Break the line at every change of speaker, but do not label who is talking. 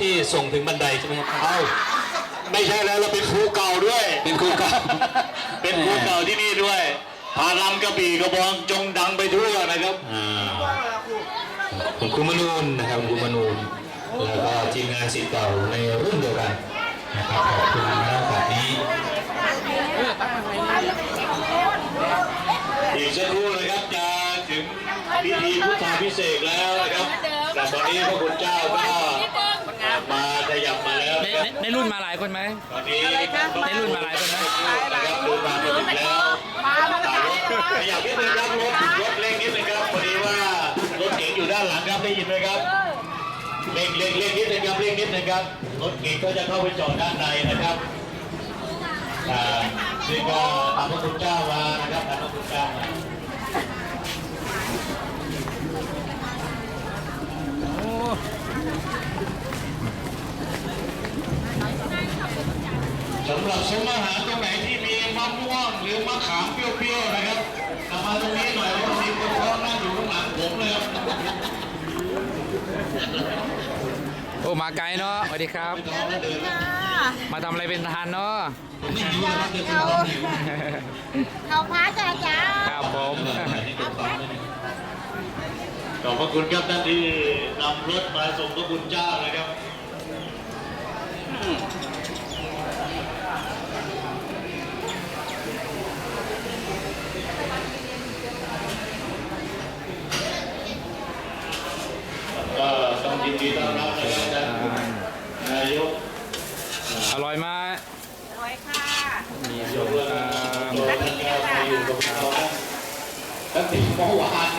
ที่ส่งถึงบันไดใช่ไหมครับ
เอาไม่ใช่แล้วเราเป็นครูเก่าด้วย
เป็นครูเก่า
เป็นครูเก่าที่นี่ด้วยพารำกระบี่กระบองจงดังไปทั่วนะครับ
อ่าคุณครูมนูนนะครับคุณครูมนูนแล้วก็ทีมงานศิษย์เก่าในรุ่นเดียวกันนะครับขอบคุณนะโอกาสนี้
อีกสักครู่นะครับจะถึงพิธีพุทธาพิเศษกแล้วนะครับแต่ตอนนี้พระคุณเจ้าก็มาขยับมาแล้ว
ใน
นะค รับ
ในในรุ่นมาหลายคนไหม
ตอนนี้
ในรุ่นมาหลายคนนะ
นะครับเดินมาถึงแล้วขยับนิดนึงครับรถรถเร่งนิดนึงครับพอดีว่ารถเก๋งอยู่ด้านหลังครับได้ยินไหมครับเร่งเร่งเร่งนิดนึงครับเร่งนิดนึงครับรถเก๋งก็จะเข้าไปจอดด้านในนะครับอ่าซึ่งก็ตามพระคุณเจ้ามา สำหรับซุ้มอาหารตรงไหนที่มีมะม่วงหรือมะขามเปรี้ยวๆนะครับกลับมาตรงนี้หน่อยเพราะมีคนท้องนั่งอยู่ข้างหลังผมเลยครับ
โอ้มาไกลเนาะสวัสดีครับ
ท้องแล้วเดินแล้ว
มาทำอะไรเป็นทหารเนาะ
ผมไม่หิวนะครับเดี๋ยวคุณต้องหิว
เขาพาจ้าจ้า
ครับผม
ขอบพระคุณครับท่านที่นำรถมาส่งพระคุณเจ้านะครับก็ต้อง ยินดีต้อนรับนะครับท่านนายก
อร่อยไหม
สวยค่ะ
มี
ยกเลิกโดยท่านแก้วมาอยู่กับเราตั้งแต่เมื่อวาน